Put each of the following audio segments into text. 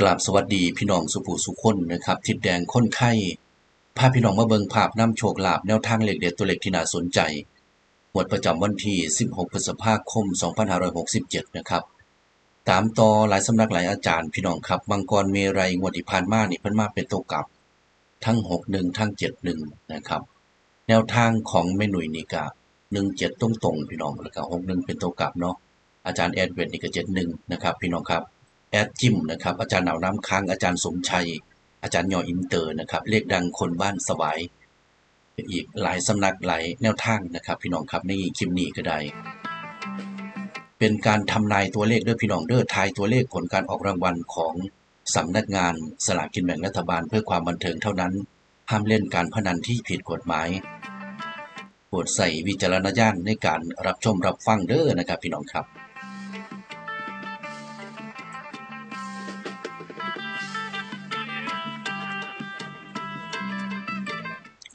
กราบสวัสดีพี่น้องสุภูสุคนนะครับทิดแดงค้นไข้พาพี่น้องมาเบิงภาพน้ำโชคลาภแนวทางเหล็กเด็ดตัวเล็กที่น่าสนใจหมวดประจำวันที่ 16 พฤษภาคม 2567 นะครับ ตามต่อหลายสำนักหลายอาจารย์พี่น้องครับมังกรเมรัยงวดที่ผ่านมานี่เพิ่นมาเป็นตัวกลับ ทั้ง 61 ทั้ง 71 นะครับ แนวทางของแม่หนุ่ยนี่ก็17 ตรงๆ พี่น้องแล้วก็61 เป็นตัวกลับเนาะอาจารย์แอดเวนนี่ก็71 นะครับ พี่น้องครับ อดจิมนะครับ อาจารย์หนาวน้ำค้าง อาจารย์สมชัย อาจารย์ยออินเตอร์นะครับ เลขดังคนบ้านสวายอีกหลายสำนักหลายแนวทางนะครับ พี่น้องครับในคลิปนี้ก็ได้ เป็นการทำนายตัวเลขด้วยพี่น้องเด้อทายตัวเลขผลการออกรางวัลของสำนักงานสลากกินแบ่งรัฐบาลเพื่อความบันเทิงเท่านั้น ห้ามเล่นการพนันที่ผิดกฎหมายโปรดใส่วิจารณญาณในการรับชมรับฟังเด้อนะครับพี่น้องครับ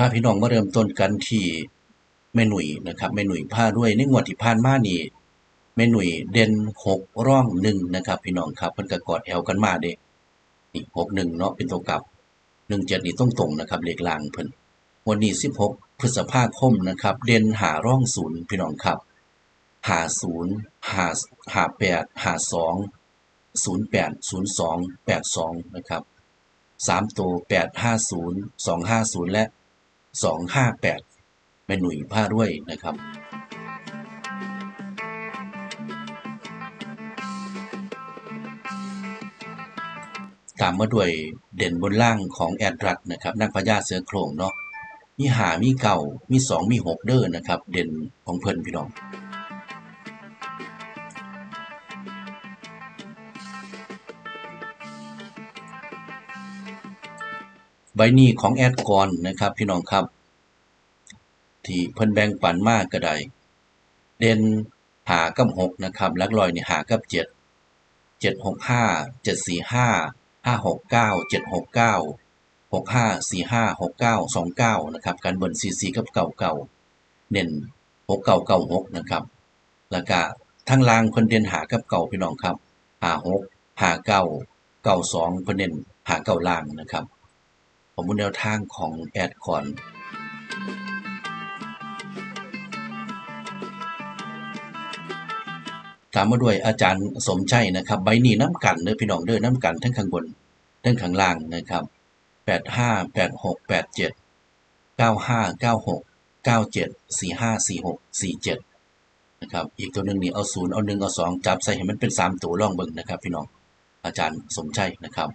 พาพี่น้องมาเริ่มต้นกันที่แม่หนุ่ยนะครับแม่หนุ่ยผ้าด้วยในงวดที่ผ่านมานี่แม่หนุ่ยเด่นหกร่องหนึ่งนะครับ พี่น้องครับเพิ่นก็กอดแอวกันมาเด้นี่หกหนึ่งเนาะเป็นตัวกลับหนึ่งเจ็ดนี่ต้องตรงนะครับเลขลางเพิ่นวันนี้สิบหกพฤษภาคมนะครับ เด่นหาร่องศูนย์พี่น้องครับหาศูนย์หาหาแปดหาสองศูนย์แปดศูนย์สองแปดสองนะครับสามตัวแปดห้าศูนย์สองห้าศูนย์และ 258แม่หนุ่ยผ้าด้วยนะครับตามมาด้วยเด่นบนล่างของแอดรักนะครับ นักพญาเสือโครงเนาะมีหามีเก่ามีสองมีหกเด้อนะครับ เด่นของเพิ่นพี่น้อง ใบนี้ของแอดกรนะครับพี่น้องครับ ที่เพิ่นแบ่งปันมากก็ได้ เด่นหากับหกนะครับลักลอยนี่หากับเจ็ดเจ็ดหกห้าเจ็ดสี่ห้าห้าหกเก้าเจ็ดหกเก้าหกห้าสี่ห้าหกเก้าสองเก้านะครับ การเบิ่นซีซีกับเก่าเก่าเน้นหกเก่าเก่าหกนะครับ แล้วก็ทั้งล่างเพิ่นเด่นหากับเก่าพี่น้องครับหาหกหาเก้าเก้าสองเพิ่นเน้นหาเก่าล่างนะครับ ผมมุนแนวทางของแอดคอน ตามมาด้วยอาจารย์สมชัยนะครับใบนี้น้ำกันเด้อพี่น้องเด้อน้ำกันทั้งข้างบนทั้งข้างล่างนะครับแปดห้าแปดหกแปดเจ็ดเก้าห้าเก้าหกเก้าเจ็ดสี่ห้าสี่หกสี่เจ็ดนะครับอีกตัวหนึ่งนี่เอาศูนย์เอาหนึ่งเอาสองจับใส่ให้มันเป็นสามตัวล่องเบิ่งนะครับ พี่น้องอาจารย์สมชัยนะครับ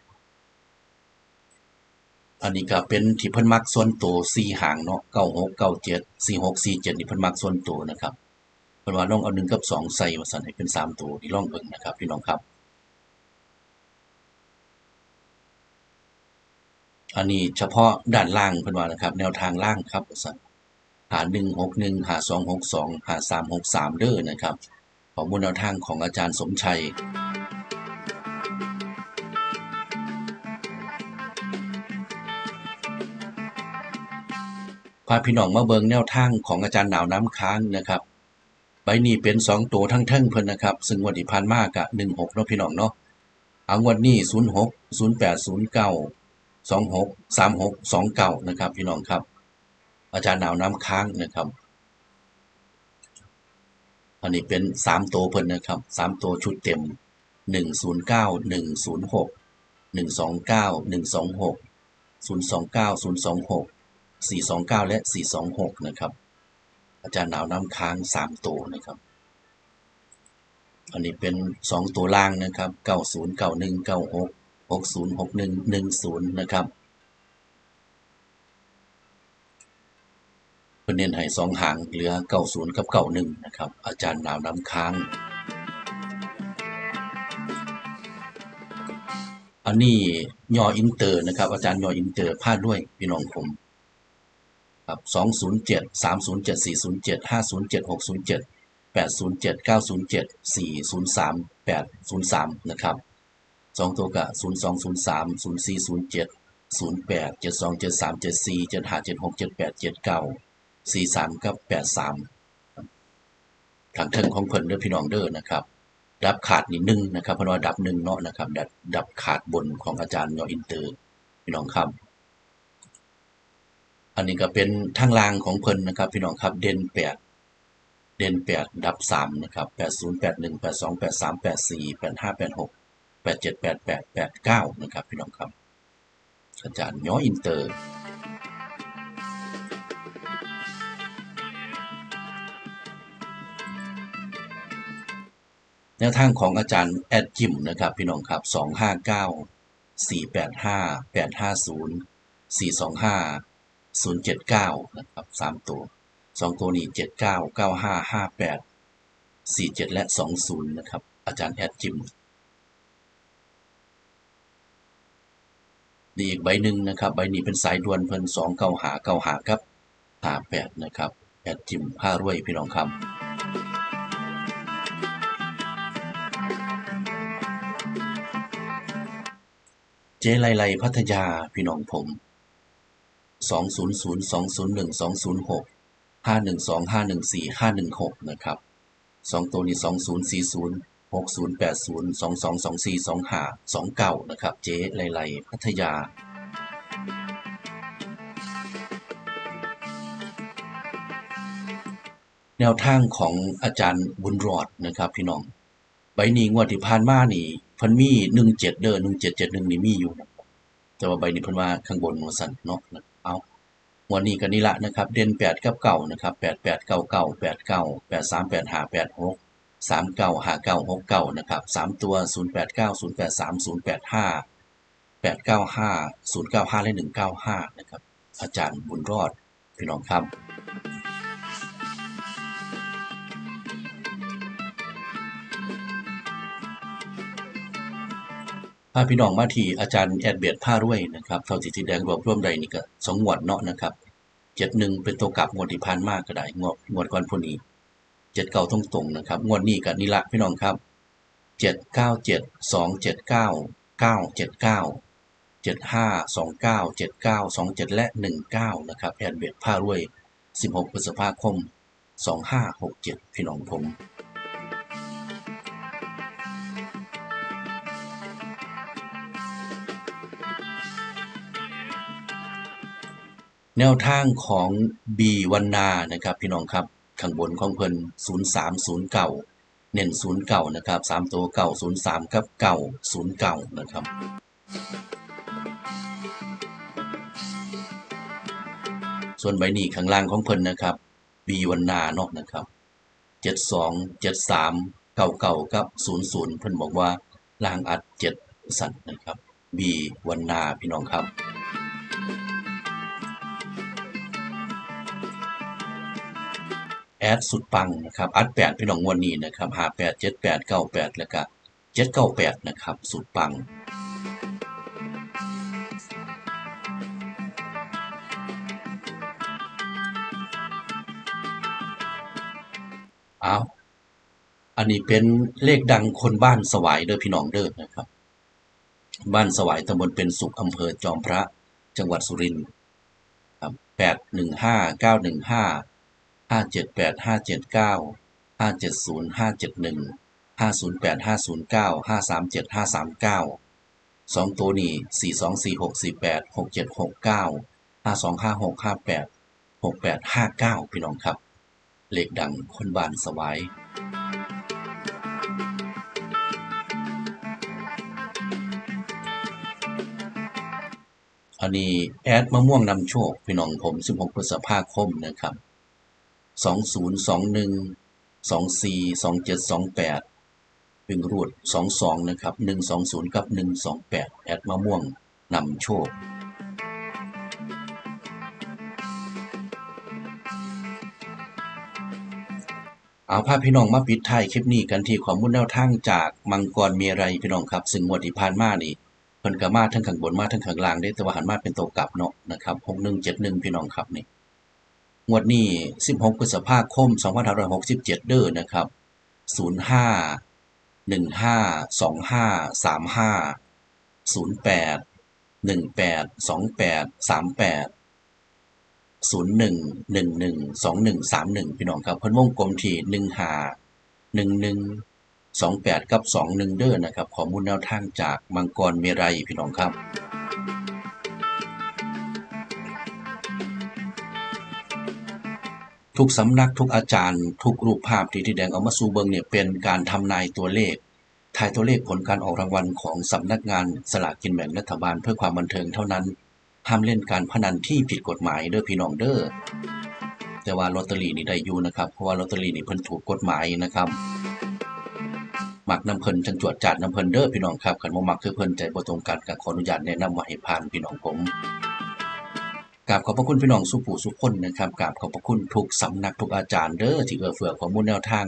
อันนี้ก็เป็นที่เพิ่นมักส่วนตัวสี่หางเนาะเก้าหกเก้าเจ็ดสี่หกสี่เจ็ดนี่เพิ่นมักส่วนตัวนะครับ เพิ่นว่าลองเอาหนึ่งกับสองใส่มาสั่นให้เป็นสามตัวที่ลองเบิ่งนะครับพี่น้องครับ อันนี้เฉพาะด้านล่างเพิ่นว่านะครับ แนวทางล่างครับสั่นหาหนึ่งหกหนึ่งหาสองหกสองหาสามหกสามเด้อนะครับของมูลแนวทางของอาจารย์สมชัยพาพี่น้องมาเบิงแนวทางของอาจารย์หนาวน้ำค้างนะครับ ใบนี้เป็นสองตัวทั้งเท่งเพิ่นนะครับ ซึ่งงวันที่ผ่านมากะหนึ่งหกเนาะพี่น้องเนาะเอางวดนี้ศูนย์หกศูนย์แปดศูนย์เก้าสองหกสามหกสองเก้านะครับ พี่น้องครับ อาจารย์หนาวน้ำค้างนะครับ อันนี้เป็นสามตัวเพิ่นนะครับสามตัวชุดเต็มหนึ่งศูนย์เก้าหนึ่งศูนย์หกหนึ่งสองเก้าหนึ่งสองหกศูนย์สองเก้าศูนย์สองหก429และ426นะครับ อาจารย์หนาวน้ำค้าง3ตัวนะครับ อันนี้เป็น2ตัวล่างนะครับ90 91 96 60 61 10นะครับเพิ่นเน้นให้2หางเหลือ90กับ91นะครับ อาจารย์หนาวน้ำค้าง อันนี้ยออินเตอร์นะครับ อาจารย์ยออินเตอร์พาดด้วยพี่น้องผม ครับ207 307 407 507 607 807 907 403 803นะครับสองตัวกับ0203 0407 08 72 73 74 75 76 78 79 43กับ83ทางเทิงของเพิ่นเด้อพี่น้องเด้อนะครับ ดับขาดนี่หนึ่งนะครับเพราะว่าดับหนึ่งเนาะนะครับดับดับขาดบนของอาจารย์ยออินเตอร์ พี่น้องครับ อันนี้ก็เป็นทางลางของเพิ่นนะครับ พี่น้องครับเด่นแปดเด่นแปดดับสามนะครับแปดศูนย์แปดหนึ่งแปดสองแปดสามแปดสี่แปดห้าแปดหกแปดเจ็ดแปดแปดแปดเก้านะครับพี่น้องครับ อาจารย์ย้ออินเตอร์แนวทางของอาจารย์แอดจิมนะครับ พี่น้องครับ259 485 850 425 079 นะครับ 3 ตัว 2 ตัวนี้ 79 95 58 47 และ 20 นะครับ อาจารย์แอดจิมดีอีกใบหนึ่งนะครับ ใบนี้เป็นสายด่วนเพิ่น2 9หา9หาครับ58นะครับแอดจิมผ้ารวยพี่น้องครับเจไลไลพัทยาพี่น้องผม 200 201 206 512 514 516 นะครับ 2 ตัวนี้ 2040 6080 2224 25 29 นะครับ เจ๊ไลไลพัทยาแนวทางของอาจารย์บุญรอดนะครับ พี่น้อง ใบนี้งวดที่ผ่านมานี่พิ่นมี17เด้อ1771นี่มีอยู่ แต่ว่าใบนี้พิ่นว่าข้างบนว่าซั่นเนาะ เอาหัวนี้กันนี่ละนะครับ เด่นแปดกับเก่านะครับแปดแปดเก้าเก้าแปดเก้าแปดสามแปดห้าแปดหกสามเก้าห้าเก้าหกเก้านะครับสามตัวศูนย์แปดเก้าศูนย์แปดสามศูนย์แปดห้าแปดเก้าห้าศูนย์เก้าห้าและหนึ่งเก้าห้านะครับ อาจารย์บุญรอดพี่น้องครับ พาพี่น้องมาที่อาจารย์แอดเบียดผ้ารวยนะครับเท่าที่ที่แดงรวบรวมใดนี่ก็สองงวดเนาะนะครับเจ็ดหนึ่งเป็นตัวกลับงวดที่ผ่านมากก็ได้งวดงวดก่อนพวกนี้เจ็ดเก้าตรงตรงนะครับงวดนี้กับนี่ละพี่น้องครับเจ็ดเก้าเจ็ดสองเจ็ดเก้าเก้าเจ็ดเก้าเจ็ดห้าสองเก้าเจ็ดเก้าสองเจ็ดและหนึ่งเก้านะครับแอดเบียดผ้ารวยสิบหกพฤษภาคมสองห้าหกเจ็ดพี่น้องผม แนวทางของบีวันนานะครับพี่น้องครับข้างบนของเพิ่น0309 เน้น09นะครับ3ตัว903กับ909นะครับส่วนใบนี้ข้างล่างของเพิ่นนะครับบีวันนาเนาะนะครับ72 73 99กับ00เพิ่นบอกว่าล่างอัด7สั่นนะครับบีวันนาพี่น้องครับ แอดสุดปังนะครับอัดแปดพี่น้องงวดนี้นะครับหาแปดเจ็ดแปดเก้าแปดแล้วก็เจ็ดเก้าแปดนะครับสุดปังเอาอันนี้เป็นเลขดังคนบ้านสวายเด้อพี่น้องเด้อนะครับ บ้านสวายตำบลเป็นสุขอำเภอจอมพระ จังหวัดสุรินทร์ครับแปดหนึ่งห้าเก้าหนึ่งห้า ห้าเจ็ดแปดห้าเจ็ดเก้าห้าเจ็ดศูนย์ห้าเจ็ดหนึ่งห้าศูนย์แปดห้าศูนย์เก้าห้าสามเจ็ดห้าสามเก้าสองตัวนี้สี่สองสี่หกสี่แปดหกเจ็ดหกเก้าห้าสองห้าหกห้าแปดหกแปดห้าเก้าพี่น้องครับ เลขดังคนบานสวายอันนี้แอดมะม่วงนำโชค พี่น้องผม 16พฤษภาคมนะครับ สองศูนย์สองหนึ่งสองสี่สองเจ็ดสองแปดเป็นรูดสองสองนะครับหนึ่งสองศูนย์กับหนึ่งสองแปดแอดมะม่วงนำโชคเอาภาพพี่น้องมาปิดท้ายคลิปนี้กันที่ข้อมูลแนวทางจากมังกรมีอะไรพี่น้องครับซึ่งงวดที่ผ่านมานี่เพิ่นก็มาทั้งข้างบนมาทั้งข้างล่างได้แต่ว่าหันมาเป็นตัวกลับเนาะนะครับ6171พี่น้องครับนี่ งวดนี้ 16 พฤษภาคม 2567 เด้อนะครับ 05 15 25 35 08 18 28 38 01 11 21 31 พี่น้องครับ เพิ่นวงกลมที่15 11 28 กับ 21 เด้อนะครับ ข้อมูลแนวทางจากมังกรเมรัยพี่น้องครับ ทุกสำนักทุกอาจารย์ ทุกรูปภาพที่ที่แดงเอามาสู่เบิงเนี่ยเป็นการทำนายตัวเลขทายตัวเลขผลการออกรางวัลของสำนักงานสลากกินแบ่งรัฐบาลเพื่อความบันเทิงเท่านั้น ห้ามเล่นการพนันที่ผิดกฎหมายเด้อพี่น้องเด้อแต่ว่าลอตเตอรี่นี่ได้อยู่นะครับ เพราะว่าลอตเตอรี่นี่เพิ่นถูกกฎหมายนะครับมักน้ำเพิ่นจังจวดจัดน้ำเพิ่นเด้อพี่น้องครับคันบ่มักคือเพิ่นใจบ่ตรงกันก็ขออนุญาตแนะนำว่าให้ผ่านพี่น้องผม กราบขอบพระคุณพี่น้องสุผู้สุคนนะครับกราบขอบพระคุณทุกสำนักทุกอาจารย์เด้อที่เอื้อเฟื้อข้อมูลแนวทาง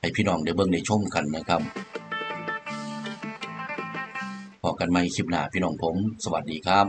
ให้พี่น้องได้เบิ่งได้ชมกันนะครับพอกันใหม่คลิปหน้าพี่น้องผม สวัสดีครับ